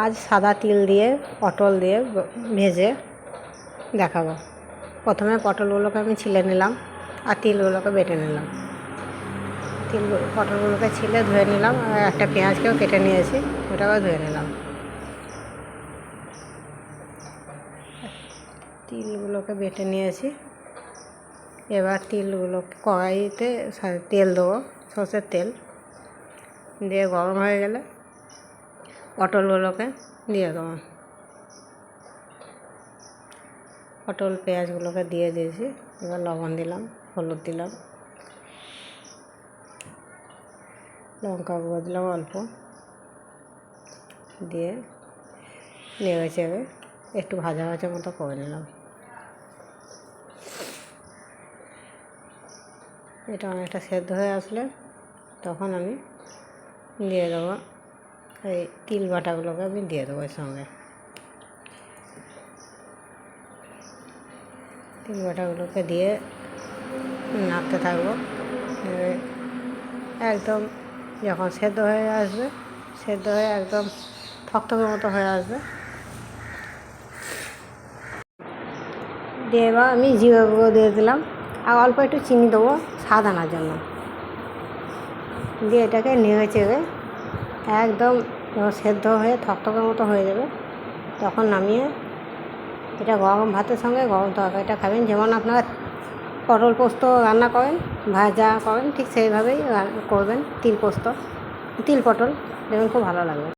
আজ সাদা তিল দিয়ে, পটল দিয়ে ভেজে দেখাবো। প্রথমে পটলগুলোকে আমি ছিলে নিলাম আর তিলগুলোকে বেটে নিলাম। তিল, পটলগুলোকে ছিলে ধুয়ে নিলাম আর একটা পেঁয়াজকেও কেটে নিয়েছি, ওটাকেও ধুয়ে নিলাম। তিলগুলোকে বেটে নিয়েছি। এবার তিলগুলো কড়াইতে তেল দেবো, সর্ষের তেল। দিয়ে গরম হয়ে গেলে পটলগুলোকে দিয়ে দেবো। পটল, পেঁয়াজগুলোকে দিয়ে দিয়েছি। এবার লবণ দিলাম, হলুদ দিলাম। লঙ্কা গুঁড়ো দিলাম অল্প। দিয়ে নেড়ে চেড়ে একটু ভাজা ভাজা মতো করে নিলাম। এটা অনেকটা সেদ্ধ হয়ে আসলে তখন আমি দিয়ে দেবো এই তিল বাটাগুলোকে আমি দিয়ে দেবো এর সঙ্গে। তিল বাটাগুলোকে দিয়ে নাড়তে থাকব। একদম যখন সেদ্ধ হয়ে আসবে, সেদ্ধ হয়ে একদম থকথকের মতো হয়ে আসবে। দিয়ে এবার আমি জিরে গুঁড়ো দিয়ে দিলাম। আর অল্প একটু চিনি দেবো স্বাদ আনার জন্য। দিয়ে এটাকে নেড়ে চেড়ে একদম সেদ্ধ হয়ে থকথকের মতো হয়ে যাবে। তখন নামিয়ে এটা গরম ভাতের সঙ্গে গরম তরকারিটা খাবেন। যেমন আপনারা পটল পোস্ত রান্না করেন, ভাজা করেন, ঠিক সেইভাবেই করবেন তিল পোস্ত, তিল পটল। দেখবেন খুব ভালো লাগবে।